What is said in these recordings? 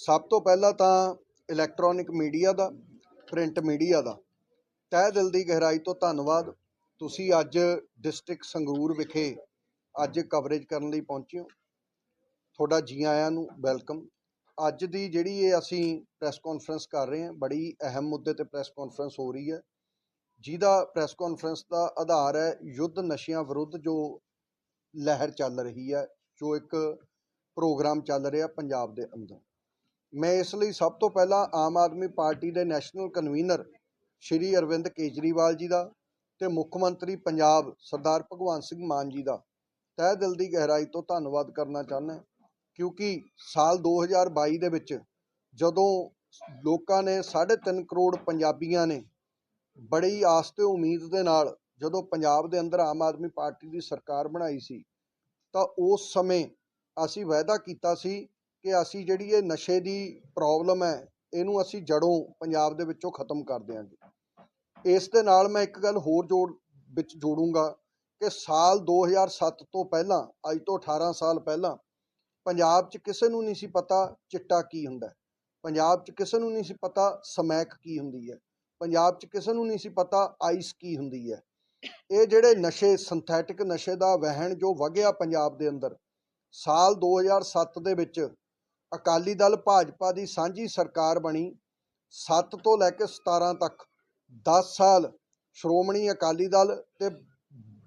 ਸਭ ਤੋਂ ਪਹਿਲਾਂ ਤਾਂ ਇਲੈਕਟ੍ਰੋਨਿਕ ਮੀਡੀਆ ਦਾ ਪ੍ਰਿੰਟ ਮੀਡੀਆ ਦਾ। ਤਹਿ ਦਿਲ ਦੀ ਗਹਿਰਾਈ ਤੋਂ ਧੰਨਵਾਦ। ਤੁਸੀਂ ਅੱਜ ਡਿਸਟ੍ਰਿਕਟ ਸੰਗਰੂਰ ਵਿਖੇ ਅੱਜ ਕਵਰੇਜ ਕਰਨ ਲਈ ਪਹੁੰਚੇ ਹੋ। ਤੁਹਾਡਾ ਜੀ ਆਇਆਂ ਨੂੰ ਵੈਲਕਮ ਅੱਜ ਦੀ ਜਿਹੜੀ ਇਹ ਅਸੀਂ ਪ੍ਰੈਸ ਕਾਨਫਰੰਸ ਕਰ ਰਹੇ ਹਾਂ, ਬੜੀ ਅਹਿਮ ਮੁੱਦੇ ਤੇ ਪ੍ਰੈਸ ਕਾਨਫਰੰਸ ਹੋ ਰਹੀ ਹੈ। ਜਿਹਦਾ ਪ੍ਰੈਸ ਕਾਨਫਰੰਸ ਦਾ ਆਧਾਰ ਹੈ ਯੁੱਧ ਨਸ਼ਿਆਂ ਵਿਰੁੱਧ ਜੋ ਲਹਿਰ ਚੱਲ ਰਹੀ ਹੈ, ਜੋ ਇੱਕ ਪ੍ਰੋਗਰਾਮ ਚੱਲ ਰਿਹਾ ਪੰਜਾਬ ਦੇ ਅੰਦਰ। ਮੈਂ ਇਸ ਲਈ ਸਭ ਤੋਂ ਪਹਿਲਾਂ ਆਮ ਆਦਮੀ ਪਾਰਟੀ ਦੇ ਨੈਸ਼ਨਲ ਕਨਵੀਨਰ ਸ਼੍ਰੀ ਅਰਵਿੰਦ ਕੇਜਰੀਵਾਲ ਜੀ ਦਾ ਤੇ ਮੁੱਖ ਮੰਤਰੀ ਪੰਜਾਬ ਸਰਦਾਰ ਭਗਵੰਤ ਸਿੰਘ ਮਾਨ ਜੀ ਦਾ ਤਹਿ ਦਿਲ ਦੀ ਗਹਿਰਾਈ ਤੋਂ ਧੰਨਵਾਦ ਕਰਨਾ ਚਾਹੁੰਦਾ ਕਿਉਂਕਿ ਸਾਲ 2022 ਦੇ ਵਿੱਚ ਜਦੋਂ ਲੋਕਾਂ ਨੇ 3.5 ਕਰੋੜ ਪੰਜਾਬੀਆਂ ਨੇ ਬੜੀ ਆਸ ਤੇ ਉਮੀਦ ਦੇ ਨਾਲ ਜਦੋਂ ਪੰਜਾਬ ਦੇ ਅੰਦਰ ਆਮ ਆਦਮੀ ਪਾਰਟੀ ਦੀ ਸਰਕਾਰ ਬਣਾਈ ਸੀ, ਤਾਂ ਉਸ ਸਮੇਂ ਅਸੀਂ ਵਾਅਦਾ ਕੀਤਾ ਸੀ ਕਿ ਅਸੀਂ ਜਿਹੜੀ ਇਹ ਨਸ਼ੇ ਦੀ ਪ੍ਰੋਬਲਮ ਹੈ, ਇਹਨੂੰ ਅਸੀਂ ਜੜੋਂ ਪੰਜਾਬ ਦੇ ਵਿੱਚੋਂ ਖਤਮ ਕਰ ਦਿਆਂਗੇ। ਇਸ ਦੇ ਨਾਲ ਮੈਂ ਇੱਕ ਗੱਲ ਹੋਰ ਜੋੜ, ਵਿੱਚ ਜੋੜੂੰਗਾ ਕਿ ਸਾਲ 2007 ਤੋਂ ਪਹਿਲਾਂ, ਅੱਜ ਤੋਂ 18 ਸਾਲ ਪਹਿਲਾਂ, ਪੰਜਾਬ 'ਚ ਕਿਸੇ ਨੂੰ ਨਹੀਂ ਸੀ ਪਤਾ ਚਿੱਟਾ ਕੀ ਹੁੰਦਾ ਪੰਜਾਬ 'ਚ ਕਿਸੇ ਨੂੰ ਨਹੀਂ ਸੀ ਪਤਾ ਸਮੈਕ ਕੀ ਹੁੰਦੀ ਹੈ। ਪੰਜਾਬ 'ਚ ਕਿਸੇ ਨੂੰ ਨਹੀਂ ਸੀ ਪਤਾ ਆਈਸ ਕੀ ਹੁੰਦੀ ਹੈ। ਇਹ ਜਿਹੜੇ ਨਸ਼ੇ ਸਿੰਥੈਟਿਕ ਨਸ਼ੇ ਦਾ ਵਹਿਣ ਜੋ ਵਗਿਆ ਪੰਜਾਬ ਦੇ ਅੰਦਰ, ਸਾਲ 2007 ਦੇ ਵਿੱਚ ਅਕਾਲੀ ਦਲ ਭਾਜਪਾ ਦੀ ਸਾਂਝੀ ਸਰਕਾਰ ਬਣੀ। 7 ਤੋਂ ਲੈ ਕੇ 17 ਤੱਕ 10 ਸਾਲ ਸ਼੍ਰੋਮਣੀ ਅਕਾਲੀ ਦਲ ਤੇ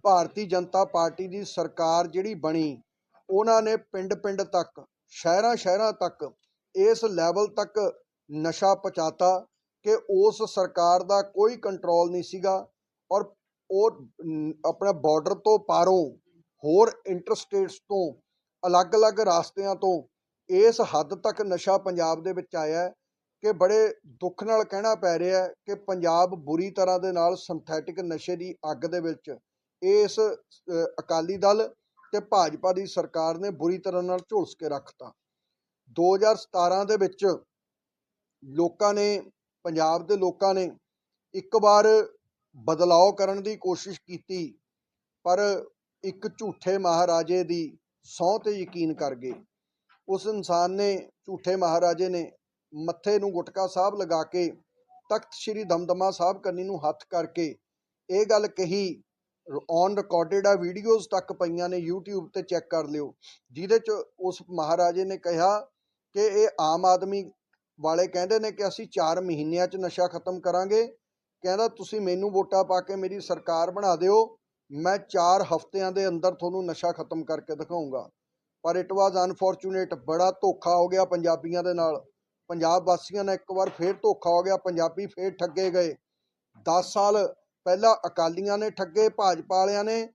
ਭਾਰਤੀ ਜਨਤਾ ਪਾਰਟੀ ਦੀ ਸਰਕਾਰ ਜਿਹੜੀ ਬਣੀ ਉਹਨਾਂ ਨੇ ਪਿੰਡ-ਪਿੰਡ ਤੱਕ ਸ਼ਹਿਰਾਂ-ਸ਼ਹਿਰਾਂ ਤੱਕ ਇਸ ਲੈਵਲ ਤੱਕ ਨਸ਼ਾ ਪਹੁੰਚਾਤਾ ਕਿ ਉਸ ਸਰਕਾਰ ਦਾ ਕੋਈ ਕੰਟਰੋਲ ਨਹੀਂ ਸੀਗਾ ਔਰ ਉਹ ਨ, ਆਪਣਾ ਬਾਰਡਰ ਤੋਂ ਪਾਰੋਂ ਹੋਰ ਇੰਟਰਸਟੇਟਸ ਤੋਂ ਅਲੱਗ-ਅਲੱਗ ਰਾਸਤਿਆਂ ਤੋਂ ਇਸ ਹੱਦ ਤੱਕ ਨਸ਼ਾ ਪੰਜਾਬ ਦੇ ਵਿੱਚ ਆਇਆ ਹੈ ਕਿ ਬੜੇ ਦੁੱਖ ਨਾਲ ਕਹਿਣਾ ਪੈ ਰਿਹਾ ਹੈ ਕਿ ਪੰਜਾਬ ਬੁਰੀ ਤਰ੍ਹਾਂ ਦੇ ਨਾਲ ਸਿੰਥੈਟਿਕ ਨਸ਼ੇ ਦੀ ਅੱਗ ਦੇ ਵਿੱਚ ਇਸ ਅਕਾਲੀ ਦਲ ਤੇ ਭਾਜਪਾ ਦੀ ਸਰਕਾਰ ਨੇ ਬੁਰੀ ਤਰ੍ਹਾਂ ਨਾਲ ਝੁਲਸ ਕੇ ਰੱਖਤਾ। 2017 ਦੇ ਵਿੱਚ ਲੋਕਾਂ ਨੇ, ਪੰਜਾਬ ਦੇ ਲੋਕਾਂ ਨੇ ਇੱਕ ਵਾਰ ਬਦਲਾਅ ਕਰਨ ਦੀ ਕੋਸ਼ਿਸ਼ ਕੀਤੀ, ਪਰ ਇੱਕ ਝੂਠੇ ਮਹਾਰਾਜੇ ਦੀ ਸਹੁੰ ਤੇ ਯਕੀਨ ਕਰ ਗਏ। ਉਸ ਇਨਸਾਨ ਨੇ, ਝੂਠੇ ਮਹਾਰਾਜੇ ਨੇ ਮੱਥੇ ਨੂੰ ਗੁਟਕਾ ਸਾਹਿਬ ਲਗਾ ਕੇ, ਤਖਤ ਸ੍ਰੀ ਦਮਦਮਾ ਸਾਹਿਬ ਕੰਨੀ ਨੂੰ ਹੱਥ ਕਰਕੇ ਇਹ ਗੱਲ ਕਹੀ ਔਨ ਰਿਕਾਰਡਡ ਆ ਵੀਡੀਓਜ਼ ਤੱਕ ਪਈਆਂ ਨੇ YouTube ਤੇ ਚੈੱਕ ਕਰ ਲਿਓ। ਜਿਹਦੇ ਚ ਉਸ ਮਹਾਰਾਜੇ ਨੇ ਕਿਹਾ ਕਿ ਇਹ ਆਮ ਆਦਮੀ ਵਾਲੇ ਕਹਿੰਦੇ ਨੇ ਕਿ ਅਸੀਂ 4 ਮਹੀਨਿਆਂ ਚ ਨਸ਼ਾ ਖਤਮ ਕਰਾਂਗੇ। ਕਹਿੰਦਾ, ਤੁਸੀਂ ਮੈਨੂੰ ਵੋਟਾਂ ਪਾ ਕੇ ਮੇਰੀ ਸਰਕਾਰ ਬਣਾ ਦਿਓ, ਮੈਂ 4 ਹਫ਼ਤਿਆਂ ਦੇ ਅੰਦਰ ਤੁਹਾਨੂੰ ਨਸ਼ਾ ਖਤਮ ਕਰਕੇ ਦਿਖਾਊਂਗਾ ਪਰ ਇਟ ਵਾਜ਼ ਅਨਫੋਰਚੂਨੇਟ ਬੜਾ ਧੋਖਾ ਹੋ ਗਿਆ ਪੰਜਾਬੀਆਂ ਦੇ ਨਾਲ। ਪੰਜਾਬ ਵਾਸੀਆਂ ਨਾਲ ਇੱਕ ਵਾਰ ਫੇਰ ਧੋਖਾ ਹੋ ਗਿਆ, ਪੰਜਾਬੀ ਫੇਰ ਠੱਗੇ ਗਏ। 10 ਸਾਲ ਪਹਿਲਾਂ ਅਕਾਲੀਆਂ ਨੇ ਠੱਗੇ, ਭਾਜਪਾ ਵਾਲਿਆਂ ਨੇ।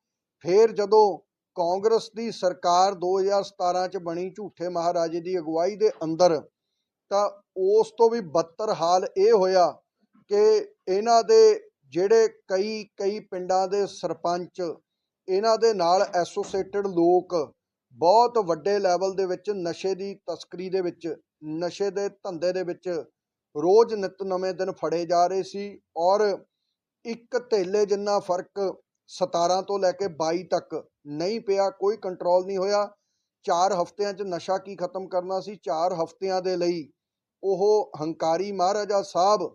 ਫੇਰ ਜਦੋਂ ਕਾਂਗਰਸ ਦੀ ਸਰਕਾਰ 2017 ਚ ਬਣੀ ਝੂਠੇ ਮਹਾਰਾਜੇ ਦੀ ਅਗਵਾਈ ਦੇ ਅੰਦਰ, ਤਾਂ ਉਸ ਤੋਂ ਵੀ ਬੱਤਰ ਹਾਲ ਇਹ ਹੋਇਆ ਕਿ ਇਹਨਾਂ ਦੇ ਜਿਹੜੇ ਕਈ ਕਈ ਪਿੰਡਾਂ ਦੇ ਸਰਪੰਚ, ਇਹਨਾਂ ਦੇ ਨਾਲ ਐਸੋਸੀਏਟਡ ਲੋਕ ਬਹੁਤ ਵੱਡੇ ਲੈਵਲ ਦੇ ਵਿੱਚ ਨਸ਼ੇ ਦੀ ਤਸਕਰੀ ਦੇ ਵਿੱਚ, ਨਸ਼ੇ ਦੇ ਧੰਦੇ ਦੇ ਵਿੱਚ ਰੋਜ਼ ਨਿਤ ਨਵੇਂ ਦਿਨ ਫੜੇ ਜਾ ਰਹੇ ਸੀ ਔਰ ਇੱਕ ਧੇਲੇ ਜਿੰਨਾ ਫ਼ਰਕ 17 ਤੋਂ ਲੈ ਕੇ 22 ਤੱਕ ਨਹੀਂ ਪਿਆ, ਕੋਈ ਕੰਟਰੋਲ ਨਹੀਂ ਹੋਇਆ। 4 ਹਫ਼ਤਿਆਂ 'ਚ ਨਸ਼ਾ ਕੀ ਖਤਮ ਕਰਨਾ ਸੀ? 4 ਹਫ਼ਤਿਆਂ ਦੇ ਲਈ ਉਹ ਹੰਕਾਰੀ ਮਹਾਰਾਜਾ ਸਾਹਿਬ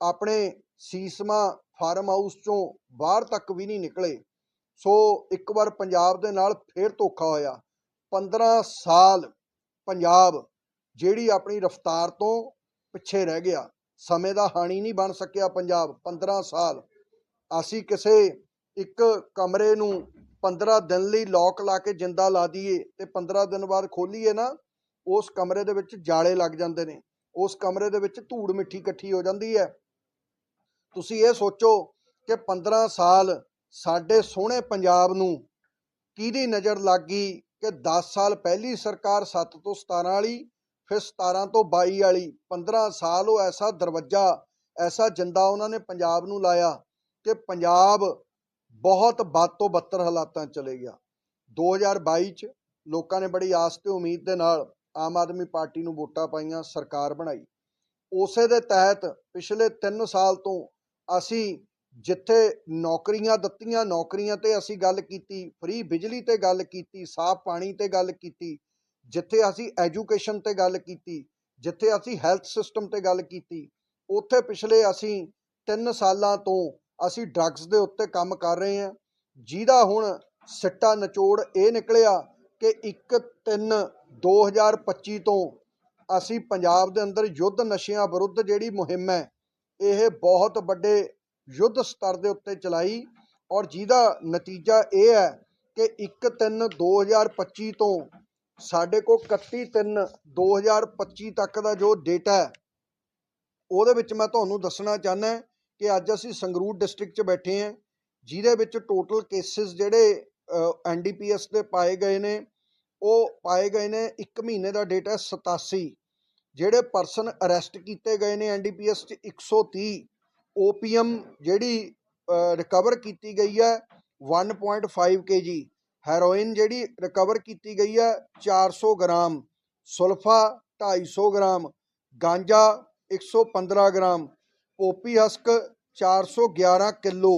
ਆਪਣੇ ਸੀਸਮਾ ਫਾਰਮ ਹਾਊਸ ਚੋਂ ਬਾਹਰ ਤੱਕ ਵੀ ਨਹੀਂ ਨਿਕਲੇ। ਸੋ ਇੱਕ ਵਾਰ ਪੰਜਾਬ ਦੇ ਨਾਲ ਫੇਰ ਧੋਖਾ ਹੋਇਆ। 15 ਸਾਲ ਪੰਜਾਬ ਜਿਹੜੀ ਆਪਣੀ ਰਫ਼ਤਾਰ ਤੋਂ ਪਿੱਛੇ ਰਹਿ ਗਿਆ, ਸਮੇਂ ਦਾ ਹਾਣੀ ਨਹੀਂ ਬਣ ਸਕਿਆ ਪੰਜਾਬ 15 ਸਾਲ। ਅਸੀਂ ਕਿਸੇ ਇੱਕ ਕਮਰੇ ਨੂੰ 15 ਦਿਨ ਲਈ ਲੋਕ ਲਾ ਕੇ ਜਿੰਦਾ ਲਾ ਦਈਏ ਤੇ 15 ਦਿਨ ਬਾਅਦ ਖੋਲੀਏ ਨਾ, ਉਸ ਕਮਰੇ ਦੇ ਵਿੱਚ ਜਾਲੇ ਲੱਗ ਜਾਂਦੇ ਨੇ। ਉਸ ਕਮਰੇ ਦੇ ਵਿੱਚ ਧੂੜ ਮਿੱਠੀ ਇਕੱਠੀ ਹੋ ਜਾਂਦੀ ਹੈ। ਤੁਸੀਂ ਇਹ ਸੋਚੋ ਕਿ 15 ਸਾਲ ਸਾਡੇ ਸੋਹਣੇ ਪੰਜਾਬ ਨੂੰ ਕਿਹਦੀ ਨਜ਼ਰ ਲੱਗ ਗਈ ਕਿ 10 ਸਾਲ ਪਹਿਲੀ ਸਰਕਾਰ 7 ਤੋਂ 17 ਵਾਲੀ, ਫਿਰ 17 ਤੋਂ 22 ਵਾਲੀ 15 ਸਾਲ ਉਹ ਐਸਾ ਦਰਵਾਜ਼ਾ, ਐਸਾ ਜਿੰਦਾ ਉਹਨਾਂ ਨੇ ਪੰਜਾਬ ਨੂੰ ਲਾਇਆ ਕਿ ਪੰਜਾਬ ਬਹੁਤ ਬਦ ਤੋਂ ਬੱਤਰ ਹਾਲਾਤਾਂ ਚਲੇ ਗਿਆ। 2022 ਚ ਲੋਕਾਂ ਨੇ ਬੜੀ ਆਸ ਤੇ ਉਮੀਦ ਦੇ ਨਾਲ ਆਮ ਆਦਮੀ ਪਾਰਟੀ ਨੂੰ ਵੋਟਾਂ ਪਾਈਆਂ, ਸਰਕਾਰ ਬਣਾਈ। ਉਸੇ ਦੇ ਤਹਿਤ ਪਿਛਲੇ 3 ਸਾਲ ਤੋਂ ਅਸੀਂ ਜਿੱਥੇ ਨੌਕਰੀਆਂ ਦਿੱਤੀਆਂ, ਨੌਕਰੀਆਂ ਤੇ ਅਸੀਂ ਗੱਲ ਕੀਤੀ ਫ੍ਰੀ ਬਿਜਲੀ ਤੇ ਗੱਲ ਕੀਤੀ, ਸਾਫ਼ ਪਾਣੀ ਤੇ ਗੱਲ ਕੀਤੀ, ਜਿੱਥੇ ਅਸੀਂ ਐਜੂਕੇਸ਼ਨ ਤੇ ਗੱਲ ਕੀਤੀ, ਜਿੱਥੇ ਅਸੀਂ ਹੈਲਥ ਸਿਸਟਮ ਤੇ ਗੱਲ ਕੀਤੀ, ਉੱਥੇ ਪਿਛਲੇ ਅਸੀਂ 3 ਸਾਲਾਂ ਤੋਂ ਅਸੀਂ ਡਰੱਗਸ ਦੇ ਉੱਤੇ ਕੰਮ ਕਰ ਰਹੇ ਹਾਂ, ਜਿਹਦਾ ਹੁਣ ਸਿੱਟਾ ਨਿਚੋੜ ਇਹ ਨਿਕਲਿਆ ਕਿ 1 3 2025 ਤੋਂ ਅਸੀਂ ਪੰਜਾਬ ਦੇ ਅੰਦਰ ਯੁੱਧ ਨਸ਼ਿਆਂ ਵਿਰੁੱਧ ਜਿਹੜੀ ਮੁਹਿੰਮ ਹੈ, ਇਹ ਬਹੁਤ ਵੱਡੇ ਯੁੱਧ ਸਤਰ ਦੇ ਉੱਤੇ ਚਲਾਈ ਔਰ ਜਿਹਦਾ ਨਤੀਜਾ ਇਹ ਹੈ ਕਿ 1 3 2025 ਤੋਂ ਸਾਡੇ ਕੋਲ 31 3 2025 ਤੱਕ ਦਾ ਜੋ ਡੇਟਾ ਹੈ, ਉਹਦੇ ਵਿੱਚ ਮੈਂ ਤੁਹਾਨੂੰ ਦੱਸਣਾ ਚਾਹੁੰਦਾ ਕਿ ਅੱਜ ਅਸੀਂ ਸੰਗਰੂਰ ਡਿਸਟ੍ਰਿਕਟ 'ਚ ਬੈਠੇ ਹਾਂ, ਜਿਹਦੇ ਵਿੱਚ ਟੋਟਲ ਕੇਸਿਸ ਜਿਹੜੇ ਐਨਡੀਪੀਐਸ ਦੇ ਪਾਏ ਗਏ ਨੇ, ਉਹ ਪਾਏ ਗਏ ਨੇ 1 ਮਹੀਨੇ ਦਾ ਡੇਟਾ 87 ਜਿਹੜੇ ਪਰਸਨ ਅਰੈਸਟ ਕੀਤੇ ਗਏ ਨੇ ਐਨਡੀਪੀਐਸ 'ਚ 130 ਓਪੀਐਮ ਜਿਹੜੀ ਰਿਕਵਰ ਕੀਤੀ ਗਈ ਹੈ 1.5 ਕੇਜੀ ਹੈਰੋਇਨ ਜਿਹੜੀ ਰਿਕਵਰ ਕੀਤੀ ਗਈ ਹੈ 400 ਗ੍ਰਾਮ, ਸੁਲਫਾ 250 gram, ਗਾਂਜਾ 115 gram, poppy husk 411 kilo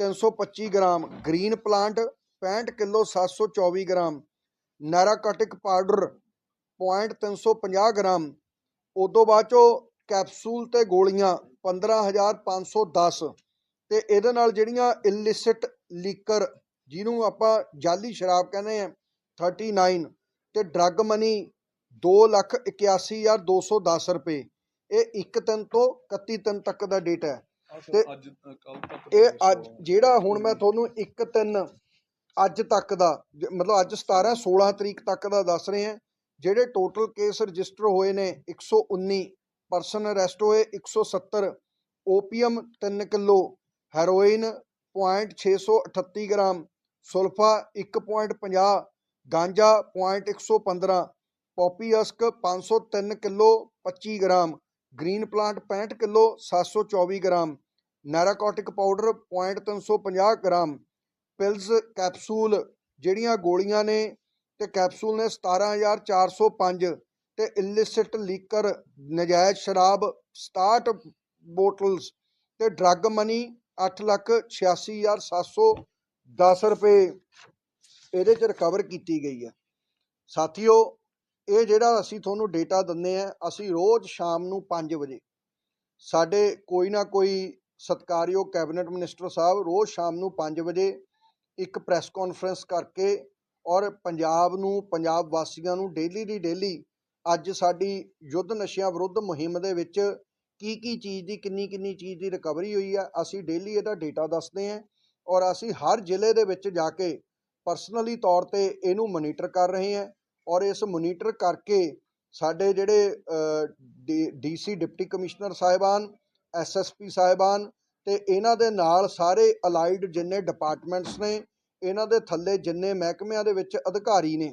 325 gram, green plant 65 kilo 724 gram, narcotic powder 0.350 gram, ਉਦੋਂ ਬਾਅਦ ਚੋਂ ਕੈਪਸੂਲ ਤੇ ਗੋਲੀਆਂ 15510 ਤੇ ਇਹਦੇ ਨਾਲ ਜਿਹੜੀਆਂ ਇਲਿਸਿਟ ਲੀਕਰ ਜਿਹਨੂੰ ਆਪਾਂ ਜਾਲੀ ਸ਼ਰਾਬ ਕਹਿੰਦੇ ਆ 39 ਤੇ ਡਰੱਗ ਮਨੀ 281210 ਰੁਪਏ। ਇਹ 1 ਦਿਨ ਤੋਂ 31 ਦਿਨ ਤੱਕ ਦਾ ਡੇਟਾ ਹੈ। ਤੇ ਇਹ ਅੱਜ ਜਿਹੜਾ ਹੁਣ ਮੈਂ ਤੁਹਾਨੂੰ 1 3 ਅੱਜ ਤੱਕ ਦਾ ਮਤਲਬ ਅੱਜ 17 16 ਤਰੀਕ ਤੱਕ ਦਾ ਦੱਸ ਰਹੇ ਹਾਂ ਜਿਹੜੇ ਟੋਟਲ ਕੇਸ ਰਜਿਸਟਰ ਹੋਏ ਨੇ 119 ਪਰਸਨ ਅਰੈਸਟ ਹੋਏ 170 ਓਪੀਅਮ 3 ਕਿਲੋ, ਹੈਰੋਇਨ 0.638 ਗ੍ਰਾਮ, ਸੁਲਫਾ 1.50 ਗਾਂਜਾ 0.115 poppy husk 503 kilo 25 gram, green plant 65 kilo 724 gram, narcotic powder 0.350 gram pills capsule, ਜਿਹੜੀਆਂ ਗੋਲੀਆਂ ਨੇ, ਤੇ ਕੈਪਸੂਲ ਨੇ 17405 ਤੇ ਇਲਿਸਿਟ ਲੀਕਰ ਨਜਾਇਜ਼ ਸ਼ਰਾਬ 67 ਬੋਟਲਸ ਤੇ ਡਰੱਗ ਮਨੀ 886710 ਰੁਪਏ ਇਹਦੇ ਚ ਰਿਕਵਰ ਕੀਤੀ ਗਈ ਹੈ। ਸਾਥੀਓ, ਇਹ ਜਿਹੜਾ ਅਸੀਂ ਤੁਹਾਨੂੰ ਡੇਟਾ ਦਿੰਦੇ ਆ ਅਸੀਂ ਰੋਜ਼ ਸ਼ਾਮ ਨੂੰ 5 ਵਜੇ ਸਾਡੇ ਕੋਈ ਨਾ ਕੋਈ ਸਤਕਾਰਯੋਗ ਕੈਬਨਿਟ ਮਿਨਿਸਟਰ ਸਾਹਿਬ ਰੋਜ਼ ਸ਼ਾਮ ਨੂੰ 5 ਵਜੇ ਇੱਕ ਪ੍ਰੈਸ ਕਾਨਫਰੰਸ ਕਰਕੇ ਔਰ ਪੰਜਾਬ ਨੂੰ, ਪੰਜਾਬ ਵਾਸੀਆਂ ਨੂੰ ਡੇਲੀ ਦੀ ਡੇਲੀ ਅੱਜ ਸਾਡੀ ਯੁੱਧ ਨਸ਼ਿਆਂ ਵਿਰੁੱਧ ਮੁਹਿੰਮ ਦੇ ਵਿੱਚ ਕੀ ਕੀ ਚੀਜ਼ ਦੀ, ਕਿੰਨੀ ਕਿੰਨੀ ਚੀਜ਼ ਦੀ ਰਿਕਵਰੀ ਹੋਈ ਆ, ਅਸੀਂ ਡੇਲੀ ਇਹਦਾ ਡੇਟਾ ਦੱਸਦੇ ਹਾਂ ਔਰ ਅਸੀਂ ਹਰ ਜ਼ਿਲ੍ਹੇ ਦੇ ਵਿੱਚ ਜਾ ਕੇ ਪਰਸਨਲੀ ਤੌਰ ਤੇ ਇਹਨੂੰ ਮੋਨੀਟਰ ਕਰ ਰਹੇ ਹਾਂ ਔਰ ਇਸ ਮੋਨੀਟਰ ਕਰਕੇ ਸਾਡੇ ਜਿਹੜੇ ਡੀਸੀ ਡਿਪਟੀ ਕਮਿਸ਼ਨਰ ਸਾਹਿਬਾਨ ਐਸਐਸਪੀ ਸਾਹਿਬਾਨ ਤੇ ਇਹਨਾਂ ਦੇ ਨਾਲ ਸਾਰੇ ਅਲਾਈਡ ਜਿੰਨੇ ਡਿਪਾਰਟਮੈਂਟਸ ਨੇ, ਇਹਨਾਂ ਦੇ ਥੱਲੇ ਜਿੰਨੇ ਮਹਿਕਮਿਆਂ ਦੇ ਵਿੱਚ ਅਧਿਕਾਰੀ ਨੇ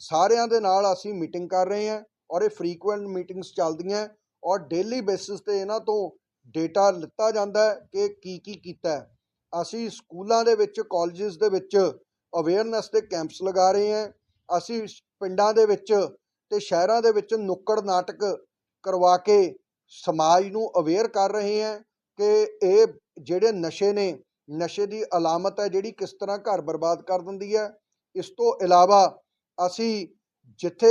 ਸਾਰਿਆਂ ਦੇ ਨਾਲ ਅਸੀਂ ਮੀਟਿੰਗ ਕਰ ਰਹੇ ਹਾਂ ਔਰ ਇਹ ਫ੍ਰੀਕੁਐਂਟ ਮੀਟਿੰਗਸ ਚੱਲਦੀਆਂ ਔਰ ਡੇਲੀ ਬੇਸਿਸ ਤੇ ਇਹਨਾਂ ਤੋਂ ਡੇਟਾ ਲਿੱਤਾ ਜਾਂਦਾ ਹੈ ਕਿ ਕੀ ਕੀ ਕੀਤਾ ਅਸੀਂ ਸਕੂਲਾਂ ਦੇ ਵਿੱਚ ਕਾਲਜਸ ਦੇ ਵਿੱਚ ਅਵੇਅਰਨੈਸ ਦੇ ਕੈਂਪਸ ਲਗਾ ਰਹੇ ਹਾਂ। ਅਸੀਂ ਪਿੰਡਾਂ ਦੇ ਵਿੱਚ ਤੇ ਸ਼ਹਿਰਾਂ ਦੇ ਵਿੱਚ ਨੁੱਕੜ ਨਾਟਕ ਕਰਵਾ ਕੇ ਸਮਾਜ ਨੂੰ ਅਵੇਅਰ ਕਰ ਰਹੇ ਹਾਂ ਕਿ ਇਹ ਜਿਹੜੇ ਨਸ਼ੇ ਨੇ, ਨਸ਼ੇ ਦੀ ਅਲਾਮਤ ਹੈ ਜਿਹੜੀ ਕਿਸ ਤਰ੍ਹਾਂ ਘਰ ਬਰਬਾਦ ਕਰ ਦਿੰਦੀ ਹੈ। ਇਸ ਤੋਂ ਇਲਾਵਾ ਅਸੀਂ ਜਿੱਥੇ